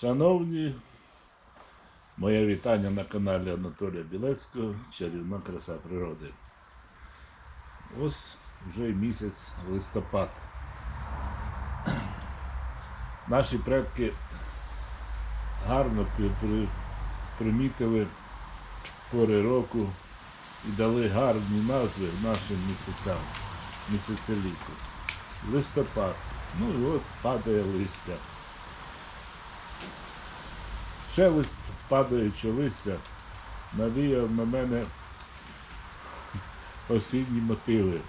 Шановні, моє вітання на каналі Анатолія Білецького, чарівна краса природи. Ось вже місяць листопад. Наші предки гарно при- при- примітили пори року і дали гарні назви нашим місяцям, місяцеліту. Листопад. Ну і от падає листя. Шелест падаючи листя навіяв на мене осінні мотиви.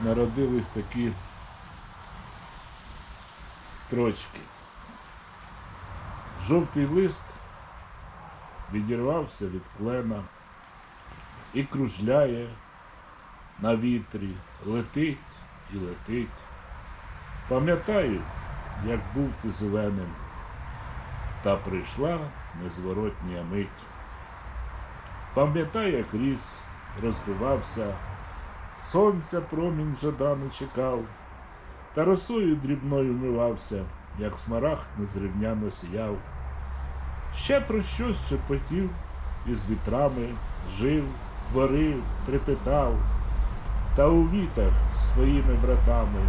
Народились такі строчки. Жовтий лист відірвався від клена і кружляє на вітрі, летить і летить. Пам'ятаю, як був ти зеленим, та прийшла незворотня мить. Пам'ятаю, як ріс, роздувався, сонця промінь жадано чекав, та росою дрібною мивався, як смарагд незрівняно сіяв. Ще про щось шепотів із вітрами, жив, творив, трепетав, та у вітах своїми братами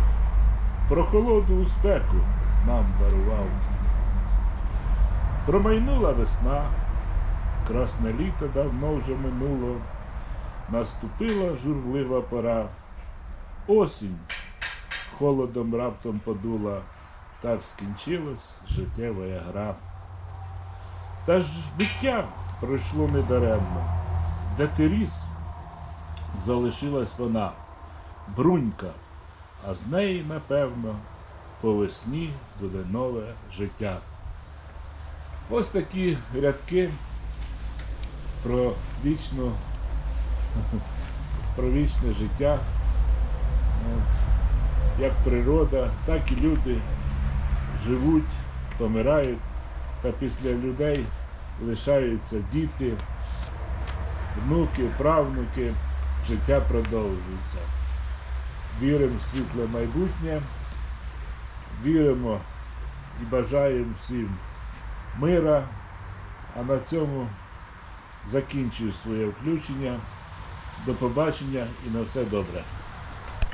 про холоду у спеку нам дарував. Промайнула весна, красне літо давно вже минуло, наступила журлива пора. Осінь холодом раптом подула, так скінчилась життєва гра. Та ж биття пройшло недаремно, де ти ріс, залишилась вона, брунька, а з неї, напевно, по весні буде нове життя. Ось такі рядки про вічну, про вічне життя. Як природа, так і люди живуть, помирають, та після людей лишаються діти, внуки, правнуки, життя продовжується. Віримо в світле майбутнє, віримо і бажаємо всім мира. А на цьому закінчую своє включення. До побачення і на все добре.